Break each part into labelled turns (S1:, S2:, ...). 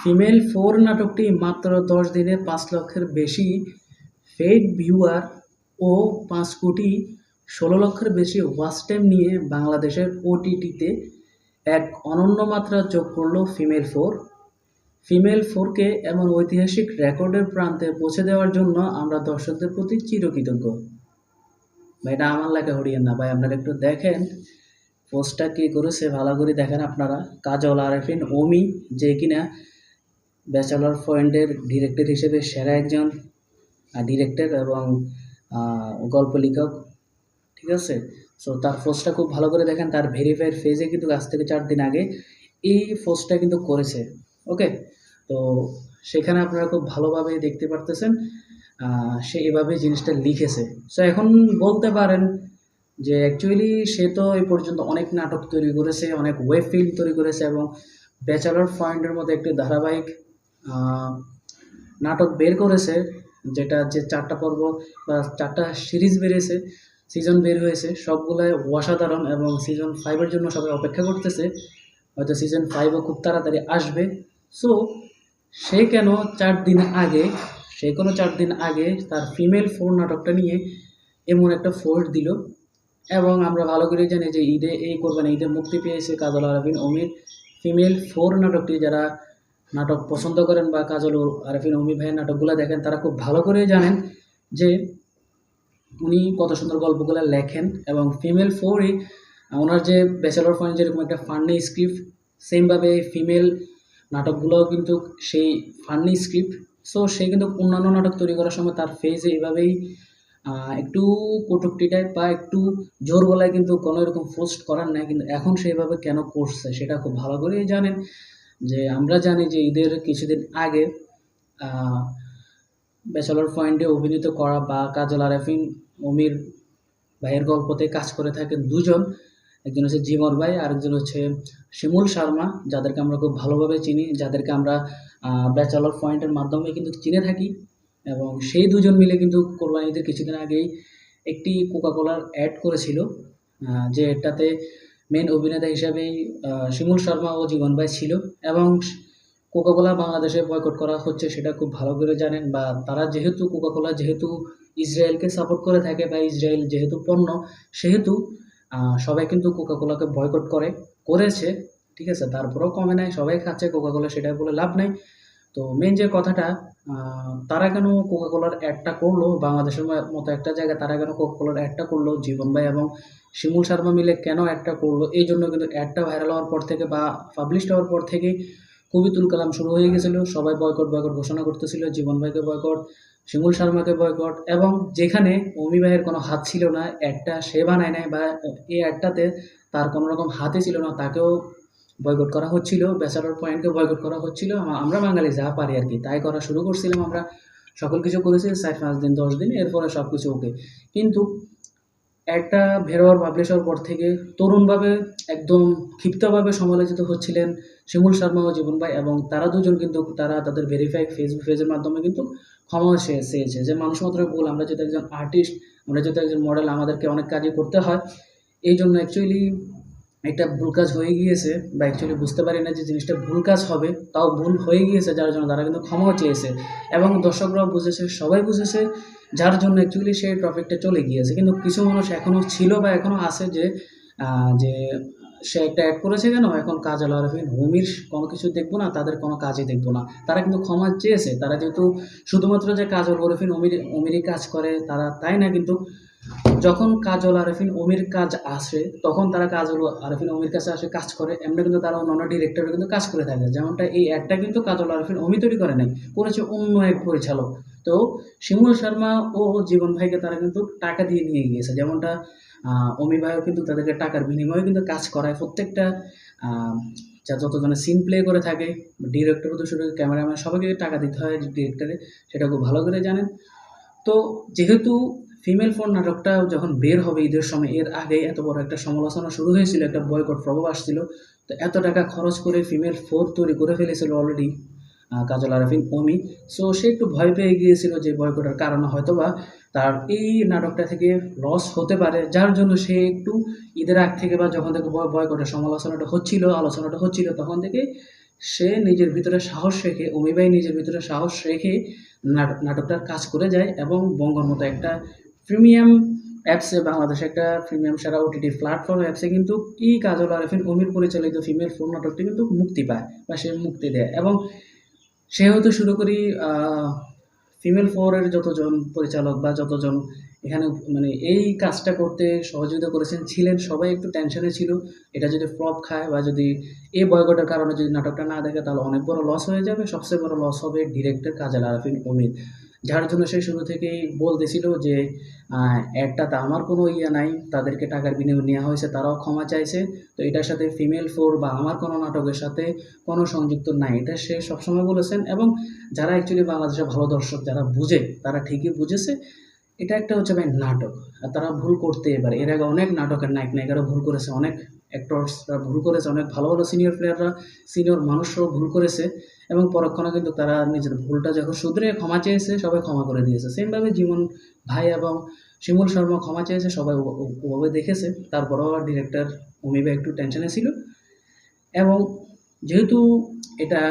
S1: Female four নাটকটি মাত্র দশ দিনে পাঁচ লক্ষের বেশি পেইড ভিউয়ার ও পাঁচ কোটি ষোলো লক্ষের বেশি ওয়াচ টাইম নিয়ে বাংলাদেশের ওটিটিতে এক অনন্য মাত্রা যোগ করল ফিমেল ফোর। ফিমেল ফোরকে এমন ঐতিহাসিক রেকর্ডের প্রান্তে পৌঁছে দেওয়ার জন্য আমরা দর্শকদের প্রতি চিরকৃতজ্ঞ। এটা আমার লেখা হরিয়েন। না ভাই, আপনারা একটু দেখেন। পোস্টটা কী করেছে ভালো করে দেখেন আপনারা। কাজল আরেফিন, ওমি, যে কিনা ব্যাচেলর পয়েন্টের ডিরেক্টর হিসেবে সেরা একজন ডিরেক্টর এবং গল্প লেখক, ঠিক আছে? সো তার পোস্টটা খুব ভালো করে দেখেন, তার ভেরিফাইড ফেজে কিন্তু আজ থেকে চার দিন আগে এই পোস্টটা কিন্তু করেছে ওকে তো সেখানে আপনারা খুব ভালোভাবে দেখতে পারতেছেন সে এভাবে জিনিসটা লিখেছে। সো এখন বলতে পারেন যে অ্যাকচুয়ালি সে তো এই পর্যন্ত অনেক নাটক তৈরি করেছে, অনেক ওয়েব ফিল্ম তৈরি করেছে এবং ব্যাচেলর পয়েন্টের মধ্যে একটি ধারাবাহিক নাটক বের করেছে, যেটা যে চারটা পর্ব বা চারটা সিরিজ বেরিয়েছে সিজন বের হয়েছে, সবগুলাই অসাধারণ এবং সিজন ফাইভের জন্য সবাই অপেক্ষা করতেছে। হয়তো সিজন ফাইভও খুব তাড়াতাড়ি আসবে। সো সে কেন চার দিন আগে, সে কোনো চার দিন আগে তার ফিমেল ফোর নাটকটা নিয়ে এমন একটা ফোর্ট দিল এবং আমরা ভালো করে জানি যে ঈদে এই কোরবানি, ঈদে মুক্তি পেয়েছে কাজল আরবিন, অমির। ফিমেল ফোর নাটকটি যারা নাটক পছন্দ করেন বা কাজল আরফিন অমি ভাইয়ের নাটকগুলো দেখেন, তারা খুব ভালো করে জানেন যে উনি কত সুন্দর গল্পগুলো লেখেন এবং ফিমেল ফোরই ওনার যে ব্যাচেলর পয়েন্ট যেরকম একটা ফান্নি স্ক্রিপ্ট সেমভাবে ফিমেল নাটকগুলোও কিন্তু সেই ফান্নি স্ক্রিপ্ট সো সে কিন্তু অন্যান্য নাটক তৈরি করার সময় তার ফেজে এভাবেই একটু কটুক্তি টাইপ বা একটু জোর গলায় কিন্তু কোনো এরকম পোস্ট করার নাই, কিন্তু এখন সেইভাবে কেন করছে সেটা খুব ভালো করেই জানেন। যে আমরা জানি যে ঈদের কিছুদিন আগে ব্যাচেলর পয়েন্টে অভিনীত করা বা কাজল আরেফিন, অমির ভাইয়ের গল্পতে কাজ করে থাকেন দুজন। একজন হচ্ছে জিমর ভাই, আরেকজন হচ্ছে শিমুল শর্মা, যাদেরকে আমরা খুব ভালোভাবে চিনি, যাদেরকে আমরা ব্যাচেলর পয়েন্টের মাধ্যমে কিন্তু চিনে থাকি। এবং সেই দুজন মিলে কিন্তু কোরবানিদের কিছুদিন আগেই একটি কোকাকোলার অ্যাড করেছিল। যে এটাতে মেন অভিনেতা হিসাবেই শিমুল শর্মা ও জীবন ভাই ছিল এবং কোকাকোলা বাংলাদেশে বয়কট করা হচ্ছে সেটা খুব ভালো করে জানেন বা তারা যেহেতু কোকাকোলা যেহেতু ইসরায়েলকে সাপোর্ট করে থাকে বা ইসরায়েল যেহেতু পণ্য, সেহেতু সবাই কিন্তু কোকাকোলাকে বয়কট করে, করেছে, ঠিক আছে? তারপরেও কমে নাই, সবাই খাচ্ছে কোকাকোলা সেটা বলে লাভ নাই। তো মেন যে কথাটা তারা কেন কোকা কোকাকোলার অ্যাডটা করল? বাংলাদেশের মতো একটা জায়গায় তারা কেন কোকা কোকাকোলার অ্যাডটা করল? জীবন ভাই এবং শিমুল শর্মা মিলে কেন অ্যাডটা করল? এই জন্য কিন্তু অ্যাডটা ভাইরাল হওয়ার পর থেকে বা পাবলিশ হওয়ার পর থেকে কবিতুল কালাম শুরু হয়ে গেছিল। সবাই বয়কট বয়কট ঘোষণা করতেছিল, জীবন ভাইকে বয়কট শিমুল শর্মাকে বয়কট এবং যেখানে অমি ভাইয়ের কোনো হাত ছিল না অ্যাডটা সে বানায় নাই বা এই অ্যাডটাতে তার কোনো রকম হাতে ছিল না, তাকেও বয়কট করা হচ্ছিল, ব্যাচেলর পয়েন্টকে বয়কট করা হচ্ছিল। আমরা বাঙালি যা পারি আর কি, তাই করা শুরু করছিলাম আমরা। সকল কিছু করেছি, চার, পাঁচ দিন, দশ দিন, এরপরে সব কিছু ওকে। কিন্তু একটা বেরোয়ার পাবলিশ হওয়ার পর থেকে তরুণভাবে একদম ক্ষিপ্তভাবে সমালোচিত হচ্ছিলেন শিমুল শর্মা ও জীবন ভাই এবং তারা দুজন কিন্তু, তারা তাদের ভেরিফাইড ফেসবুক পেজের মাধ্যমে কিন্তু ক্ষমা চেয়ে- চেয়েছে যে মানুষ মাত্র ভুল, আমরা যেহেতু একজন আর্টিস্ট আমরা যেহেতু একজন মডেল আমাদেরকে অনেক কাজই করতে হয়। এই জন্য অ্যাকচুয়ালি একটা ভুল কাজ হয়ে গিয়েছে বা অ্যাকচুয়ালি বুঝতে পারি না যে জিনিসটা ভুল কাজ হবে, তাও ভুল হয়ে গিয়েছে যার জন্য তারা কিন্তু ক্ষমাও চেয়েছে। এবং দর্শকরাও বুঝেছে, সবাই বুঝেছে যার জন্য অ্যাকচুয়ালি সেই টপিকটা চলে গিয়েছে। কিন্তু কিছু মানুষ এখনও ছিল বা এখনও আছে যে যে সে একটা অ্যাড করেছে কেন? এখন কাজ কাজল আরফিন হুমির কোনো কিছু দেখব না, তাদের কোনো কাজই দেখব না। তারা কিন্তু ক্ষমা চেয়েছে। তারা যেহেতু শুধুমাত্র যে কাজ কাজল আরফিন অমির অমিরই কাজ করে, তারা তাই না? কিন্তু যখন কাজল আরফিন অমির কাজ আসে, তখন তারা কাজল আরফিন অমির কাছে আসে, কাজ করে। এমনি কিন্তু তারা অন্যান্য ডিরেক্টর কিন্তু কাজ করে থাকে। যেমনটা এই অ্যাডটা কিন্তু কাজল আরফিন অমি তৈরি করে নাই, করেছে অন্য এক পরিচালক। তো শিমুল শর্মা ও জীবন ভাইকে তারা কিন্তু টাকা দিয়ে নিয়ে গিয়েছে। যেমনটা অমি ভাইও কিন্তু তাদেরকে টাকার বিনিময়ে কিন্তু কাজ করায়। প্রত্যেকটা যা যতজনে সিন প্লে করে থাকে ডিরেক্টর হতে শুরু ক্যামেরাম্যান সবাইকে টাকা দিতে হয় ডিরেক্টরে সেটা খুব ভালো করে জানেন। তো যেহেতু ফিমেল ফোন নাটকটা যখন বের হবে ঈদের সময়, এর আগে এত বড় একটা সমালোচনা শুরু হয়েছিল, একটা বয়কট প্রভাব আসছিল। তো এত টাকা খরচ করে ফিমেল ফোর তৈরি করে ফেলেছিল অলরেডি কাজল আরফিন, অমি। সো সে একটু ভয় পেয়ে গিয়েছিল যে বয়কটের কারণে হয়তো বা তার এই নাটকটা থেকে লস হতে পারে। যার জন্য সে একটু ঈদের আগ থেকে বা যখন থেকে বয়- বয়কটের সমালোচনাটা হচ্ছিল, আলোচনাটা হচ্ছিল, তখন থেকে সে নিজের ভিতরে সাহস রেখে, অমি ভাই নিজের ভিতরে সাহস রেখে নাট- নাটকটার কাজ করে যায় এবং বঙ্গর মতো একটা প্রিমিয়াম অ্যাপসে বাংলাদেশে একটা প্রিমিয়াম সারা ওটিটি প্ল্যাটফর্ম অ্যাপসে কিন্তু ই কাজল আরেফিন অমির পরিচালিত ফিমেল ফোন নাটকটি কিন্তু মুক্তি পায় বা সে মুক্তি দেয়। এবং সে হয়তো শুরু করি ফিমেল ফোরের যতজন পরিচালক বা যতজন এখানে মানে এই কাজটা করতে সহযোগিতা করেছেন, ছিলেন, সবাই একটু টেনশনে ছিল। এটা যদি ফ্লপ খায় বা যদি এই বয়কটের কারণে যদি নাটকটা না দেখে, তাহলে অনেক বড় লস হয়ে যাবে। সবচেয়ে বড় লস হবে ডিরেক্টর কাজল আরাফিন অমিত যার জন্য সে শুরু থেকেই বলতেছিল যে একটাতে আমার কোনো ইয়ে নাই, তাদেরকে টাকার বিনিময়ে নেওয়া হয়েছে, তারাও ক্ষমা চাইছে। তো এটার সাথে ফিমেল ফোর বা আমার কোনো নাটকের সাথে কোনো সংযুক্ত নাই। এটা সে সবসময় বলেছেন এবং যারা অ্যাকচুয়ালি বাংলাদেশের ভালো দর্শক, যারা বুঝে, তারা ঠিকই বুঝেছে, এটা একটা হচ্ছে ভাই নাটক। আর তারা ভুল করতেই পারে। এর আগে অনেক নাটকের নায়ক নায়িকারা ভুল করেছে, অনেক অ্যাক্টরসরা ভুল করেছে, অনেক ভালো ভালো সিনিয়র প্লেয়াররা সিনিয়র মানুষরাও ভুল করেছে এবং পরক্ষণে কিন্তু তারা নিজের ভুলটা যখন শুধরে ক্ষমা চেয়েছে, সবাই ক্ষমা করে দিয়েছে। সেমভাবে জীবন ভাই এবং শিমুল শর্মা ক্ষমা চেয়েছে, সবাই ওভাবে দেখেছে। তারপরেও ডিরেক্টর অমিবা একটু টেনশনে ছিল। এবং যেহেতু এটা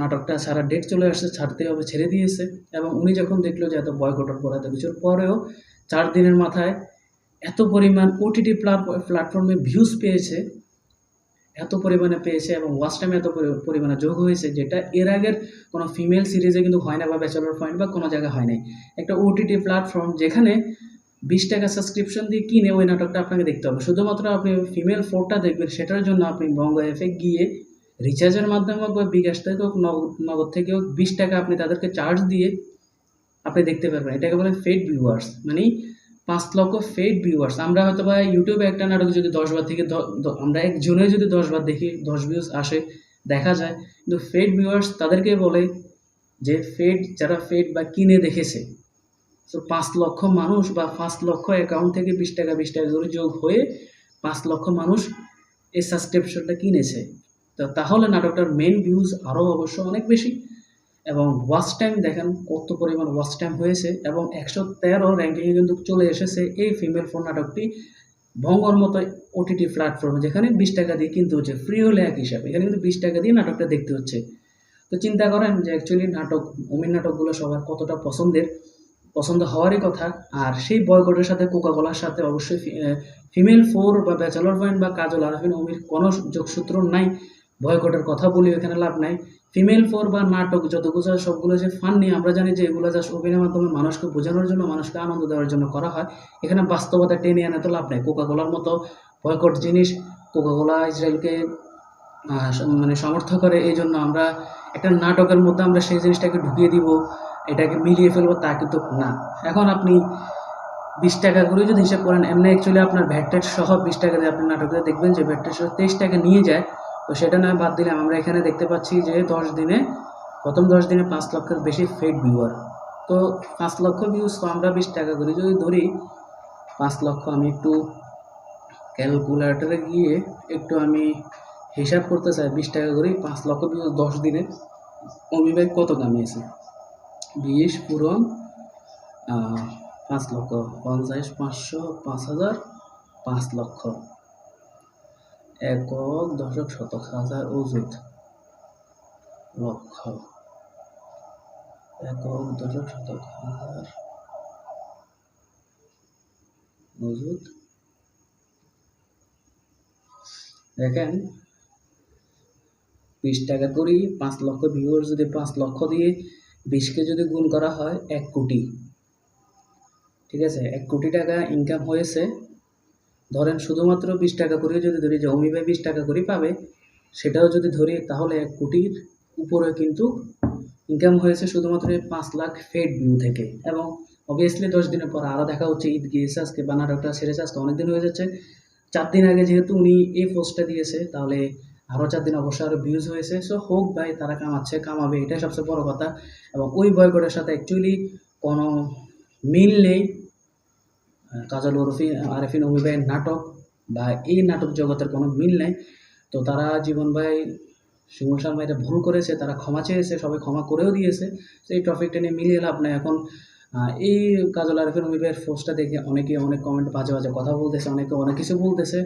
S1: নাটকটা সারা ডেট চলে আসছে, ছাড়তে হবে, ছেড়ে দিয়েছে এবং উনি যখন দেখল যে এত বয়কটের পর এত কিছুর পরেও চার দিনের মাথায় এত পরিমাণ ওটিটি প্ল্যাটফর্মে ভিউজ পেয়েছে, এত পরিমাণে পেয়েছে এবং ওয়াচ টাইম এত পরি- পরিমাণে যোগ হয়েছে, যেটা এর আগের কোনো ফিমেল সিরিজে কিন্তু হয় না বা ব্যাচেলর পয়েন্ট বা কোনো জায়গায় হয় নাই। একটা ওটিটি প্ল্যাটফর্ম যেখানে বিশ টাকা সাবস্ক্রিপশন দিয়ে কিনে ওই নাটকটা আপনাকে দেখতে হবে। শুধুমাত্র আপনি ফিমেল ফোরটা দেখবেন, সেটার জন্য আপনি বঙ্গ এফে গিয়ে রিচার্জের মাধ্যমে হোক বা বিকাশ থেকে হোক নগদ নগদ থেকে হোক, বিশ টাকা আপনি তাদেরকে চার্জ দিয়ে আপনি দেখতে পারবেন। এটাকে বলে ফেড ভিউয়ার্স মানে পাঁচ লক্ষ ফেড ভিউয়ার্স আমরা হয়তো বা ইউটিউবে একটা নাটক যদি দশ বার থেকে আমরা একজনে যদি দশ বার দেখি, দশ ভিউজ আসে, দেখা যায়। কিন্তু ফেড ভিউয়ার্স তাদেরকে বলে যে ফেড যারা ফেড বা কিনে দেখেছে। তো পাঁচ লক্ষ মানুষ বা পাঁচ লক্ষ অ্যাকাউন্ট থেকে বিশ টাকা বিশ টাকা করে যোগ হয়ে পাঁচ লক্ষ মানুষ এই সাবস্ক্রিপশনটা কিনেছে। তো তাহলে নাটকটার মেন ভিউজ আরও অবশ্য অনেক বেশি। এবং ওয়াচ টাইম দেখেন কত পরিমাণ ওয়াচ টাইম হয়েছে এবং একশো তেরো র্যাঙ্কিংয়ে কিন্তু চলে এসেছে এই ফিমেল ফোন নাটকটি ভঙ্গর মতো ওটিটি প্ল্যাটফর্মে যেখানে বিশ টাকা দিয়ে কিনতে হচ্ছে ফ্রি হলে এক হিসাবে। এখানে কিন্তু বিশ টাকা দিয়ে নাটকটা দেখতে হচ্ছে। তো চিন্তা করেন যে অ্যাকচুয়ালি নাটক অমির নাটকগুলো সবার কতটা পছন্দের, পছন্দ হওয়ারই কথা। আর সেই বয়কটের সাথে কোকাকোলার সাথে অবশ্যই ফিমেল ফোর বা ব্যাচেলর পয়েন্ট বা কাজল আরফিন, অমির কোনো যোগসূত্র নাই। বয়কটের কথা বলি এখানে লাভ নাই। ফিমেল ফোর বা নাটক যতগুলো সবগুলো যে ফান নিয়ে আমরা জানি যে এগুলো জাস্ট অভিনয়ের মাধ্যমে মানুষকে বোঝানোর জন্য, মানুষকে আনন্দ দেওয়ার জন্য করা হয়। এখানে বাস্তবতা টেনে আনে তো লাভ নেই। কোকাকোলার মতো বয়কট জিনিস কোকাকোলা ইসরায়েলকে মানে সমর্থ করে, এই জন্য আমরা একটা নাটকের মধ্যে আমরা সেই জিনিসটাকে ঢুকিয়ে দিব, এটাকে মিলিয়ে ফেলব, তা কিন্তু না। এখন আপনি বিশ টাকা করে যদি হিসাব করেন, এমনি অ্যাকচুয়ালি আপনার ভ্যাট সহ বিশ টাকা দিয়ে আপনি নাটকে দেখবেন, যে ভ্যাট সহ তেইশ টাকা নিয়ে যায় তো সেটা নয় বাদ দিলাম, আমরা এখানে দেখতে পাচ্ছি যে দশ দিনে, প্রথম দশ দিনে পাঁচ লক্ষের বেশি ফেড ভিউয়ার তো পাঁচ লক্ষ ভিউজ আমরা বিশ টাকা করে। যদি ধরি, পাঁচ লক্ষ আমি একটু ক্যালকুলেটরে গিয়ে একটু আমি হিসাব করতে চাই, বিশ টাকা করে, পাঁচ লক্ষ ভিউজ দশ দিনে অমিবাই কত কামিয়েছে? বিশ পূরণ পাঁচ লক্ষ পঞ্চাশ, পাঁচশো, পাঁচ হাজার, পাঁচ লক্ষ। একক দশক শতক হাজার অযুত লক্ষ। একক দশক শতক হাজার অযুত। দেখেন, বিশ টাকা করি পাঁচ লক্ষ ভিউয়ার যদি পাঁচ লক্ষ দিয়ে বিশকে যদি গুণ করা হয় এক কোটি। ঠিক আছে, এক কোটি টাকা ইনকাম হয়েছে ধরেন শুধুমাত্র বিশ টাকা করে যদি ধরি যে অমি ভাই বিশ টাকা করে পাবে, সেটাও যদি ধরি তাহলে এক কোটির উপরে কিন্তু ইনকাম হয়েছে শুধুমাত্র পাঁচ লাখ ফেড ভিউ থেকে। এবং অবভিয়াসলি দশ দিনের পর আরও দেখা হচ্ছে ঈদ, গিয়েছে আজকে বা নাটকটা সেরেছে, আজকে অনেক দিন হয়ে যাচ্ছে। চার দিন আগে যেহেতু উনি এই পোস্টটা দিয়েছে, তাহলে আরও চার দিন অবশ্যই আরও ভিউজ হয়েছে। সো হোক ভাই, তারা কামাচ্ছে, কামাবে, এটাই সবচেয়ে বড় কথা। এবং ওই বয়কটের সাথে অ্যাকচুয়ালি কোনো মিল নেই। কাজল ওরফি, আরেফিন অমি ভাইয়ের নাটক বা এই নাটক জগতের কোনো মিল নেই। তো তারা জীবন ভাই শিমুল শর্মা এটা ভুল করেছে, তারা ক্ষমা চেয়েছে, সবাই ক্ষমা করেও দিয়েছে। এই টপিকটা নিয়ে মিলিয়ে লাভ নেই। এখন এই কাজল, আরেফিন অমি ভাইয়ের পোস্টটা দেখে অনেকে অনেক কমেন্ট বাজে বাজে কথা বলতেছে, অনেকে অনেক কিছু বলতেছে।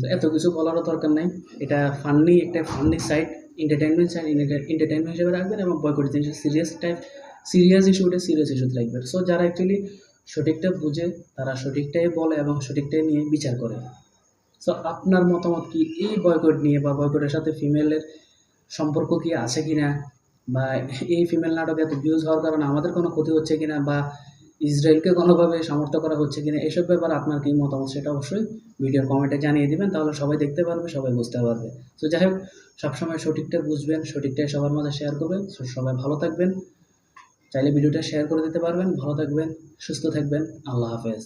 S1: তো এত কিছু বলারও দরকার নাই। এটা ফান্নি একটা funny site entertainment side entertainment হিসেবে রাখবেন এবং বয়কট জিনিস সিরিয়াস টাইপ সিরিয়াস ইস্যুটা সিরিয়াস ইস্যুতে রাখবেন। সো যারা অ্যাকচুয়ালি সঠিকটা বুঝে তারা সঠিকটাই বলে এবং সঠিকটাই নিয়ে বিচার করে। সো আপনার মতামত কি? এই বয়কট নিয়ে বা বয়কটের সাথে ফিমেলের সম্পর্ক কি আছে কি না বা এই ফিমেল নাটক এত ভিউজ হওয়ার কারণে আমাদের কোনো ক্ষতি হচ্ছে কি না বা ইসরায়েলকে কোনোভাবে সমর্থন করা হচ্ছে কি না এসব ব্যাপারে আপনার কি মতামত সেটা অবশ্যই ভিডিওর কমেন্টে জানিয়ে দিবেন, তাহলে সবাই দেখতে পারবে, সবাই বুঝতে পারবে। তো যাই হোক, সবসময় সঠিকটা বুঝবেন, সঠিকটাই সবার মাঝে শেয়ার করবেন। সবাই ভালো থাকবেন। চাইলে ভিডিওটা শেয়ার করে দিতে পারবেন। ভালো থাকবেন সুস্থ থাকবেন। আল্লাহ হাফেজ।